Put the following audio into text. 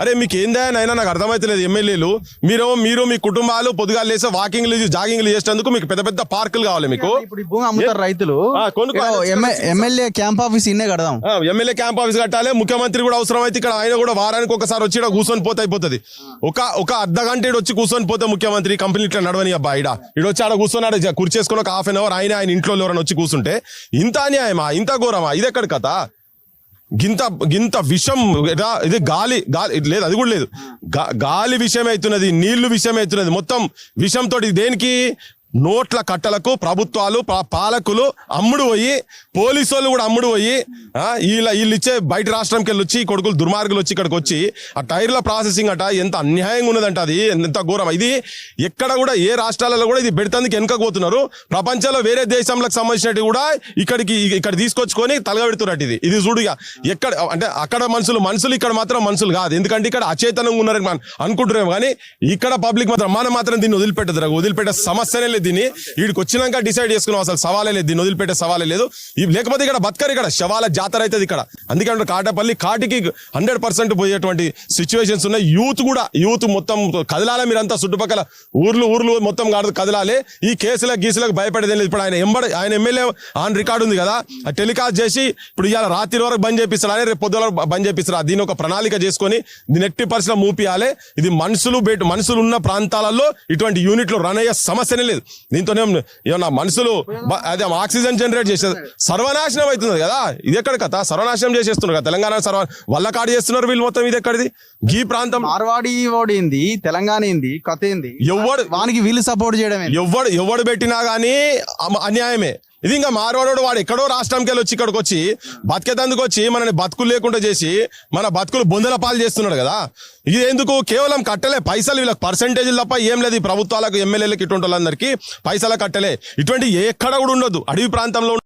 అరే మీకు ఏందా అయినా నాకు అర్థమైతలేదు ఎమ్మెల్యేలు. మీరు మీరు మీ కుటుంబాలు పొద్దుగా లేసే వాకింగ్లు జాగింగ్లు చేసేందుకు మీకు పెద్ద పెద్ద పార్కులు కావాలి మీకు. ఇప్పుడు ఈ భూమి అమ్ముతారు రైతులు. ఎమ్మెల్యే క్యాంప్ ఆఫీస్ ఇన్నే కడదాం. ఎమ్మెల్యే క్యాంప్ ఆఫీస్ కట్టాలి. ముఖ్యమంత్రి కూడా అవసరం అయితే ఇక్కడ ఆయన కూడా వారానికి ఒకసారి వచ్చి ఇక్కడ కూర్చొని పోతే అయిపోతుంది. ఒక ఒక అర్ధ గంట వచ్చి కూర్చొని పోతే ముఖ్యమంత్రి కంపెనీ ఇట్లా నడవని అబ్బా ఇడ ఇడ వచ్చి ఆడ కూర్చొని ఆడ కుర్చేసుకొని ఒక హాఫ్ అన్ అవర్ ఆయన ఆయన ఇంట్లో ఎవరైనా వచ్చి కూర్చుంటే ఇంత అన్యాయమా? ఇంత ఘోరమా? ఇది ఎక్కడ కథ? గింత గింత విషం ఇది గాలి గాలి లేదు అది కూడా లేదు. గా- గాలి విషయం అవుతున్నది నీళ్ళు విషయం అవుతున్నది మొత్తం విషంతో దేనికి? నోట్ల కట్టలకు ప్రభుత్వాలు పాలకులు అమ్ముడు పోయి పోలీసు వాళ్ళు కూడా అమ్ముడు పోయి వీళ్ళ వీళ్ళు ఇచ్చే బయట రాష్ట్రంకి వెళ్ళి వచ్చి కొడుకులు దుర్మార్గులు వచ్చి ఇక్కడికి వచ్చి ఆ టైర్ల ప్రాసెసింగ్ అట ఎంత అన్యాయంగా ఉన్నదంట అది ఎంత ఘోరం. ఇది ఎక్కడ కూడా ఏ రాష్ట్రాలలో కూడా ఇది పెడతందుకు వెనుకపోతున్నారు ప్రపంచంలో వేరే దేశంలకు సంబంధించినట్టు కూడా ఇక్కడికి ఇక్కడ తీసుకొచ్చుకొని తలగబెడుతున్నట్టు ఇది. ఇది చూడుగా ఎక్కడ అంటే అక్కడ మనుషులు మనుషులు ఇక్కడ మాత్రం మనుషులు కాదు. ఎందుకంటే ఇక్కడ అచేతనంగా ఉన్నారని మనం అనుకుంటున్నాం కానీ ఇక్కడ పబ్లిక్ మాత్రం మనం మాత్రం దీన్ని వదిలిపెట్టదు వదిలిపెట్టే సమస్యనే లేదు. దీన్ని. వీడికి వచ్చినాక డిసైడ్ చేసుకున్నాం అసలు సవాలే లేదు దీన్ని వదిలిపెట్టే సవాలే లేదు. ఇవి లేకపోతే ఇక్కడ బతకరు ఇక్కడ శవాల జాతర అవుతుంది ఇక్కడ. అందుకే కాటపల్లి కాటికి హండ్రెడ్ పర్సెంట్ పోయేటువంటి సిచ్యువేషన్స్ ఉన్నాయి. యూత్ కూడా యూత్ మొత్తం కదలాలి మీరంతా చుట్టుపక్కల ఊర్లు ఊర్లు మొత్తం కాదు కదలాలి. ఈ కేసులకు గీసులకు భయపడేది లేదు. ఇప్పుడు ఆయన ఎంబడి ఆయన ఎమ్మెల్యే ఆన్ రికార్డు ఉంది కదా. ఆ టెలికాస్ట్ చేసి ఇప్పుడు ఇవాళ రాత్రి వరకు బంద్ చేపిస్తారు ఆయన రేపు పొద్దున వరకు బంద్ చేపిస్తారు దీని ఒక ప్రణాళిక చేసుకొని దీని ఎట్టి పరిస్థితిలో మూపియాలి. ఇది మనుషులు బయట మనుషులు ఉన్న ప్రాంతాలలో ఇటువంటి యూనిట్లు రన్ అయ్యే సమస్యనే లేదు. దీంతో ఏమన్నా మనుషులు అదే ఆక్సిజన్ జనరేట్ చేసేది. సర్వనాశనం అవుతుంది కదా. ఇది ఎక్కడ కథ? సర్వనాశనం చేసేస్తున్నారు కదా. తెలంగాణ సర్వ వల్ల కాడి చేస్తున్నారు వీళ్ళు మొత్తం ఇది ఎక్కడిది? గీ ప్రాంతం. మార్వాడి ఓడి ఏంది? తెలంగాణ ఏంది? కథ ఏంది? ఎవడు వానికి వీళ్ళు సపోర్ట్ చేయడం ఎవడు ఎవడు పెట్టినా గానీ అన్యాయమే. ఇది ఇంకా మారవాడు వాడు ఎక్కడో రాష్ట్రంకి వెళ్ళి వచ్చి ఇక్కడికి వచ్చి బతికేతందుకు వచ్చి మనని బతుకులు లేకుండా చేసి మన బతుకులు బొందల పాలు చేస్తున్నాడు కదా. ఇది ఎందుకు? కేవలం కట్టలే పైసలు వీళ్ళకి పర్సంటేజ్ తప్ప ఏం లేదు. ఈ ప్రభుత్వాలకు ఎమ్మెల్యేలకు ఇటువంటి వాళ్ళందరికీ పైసలు కట్టలే. ఇటువంటి ఎక్కడ కూడా ఉండదు. అడవి ప్రాంతంలో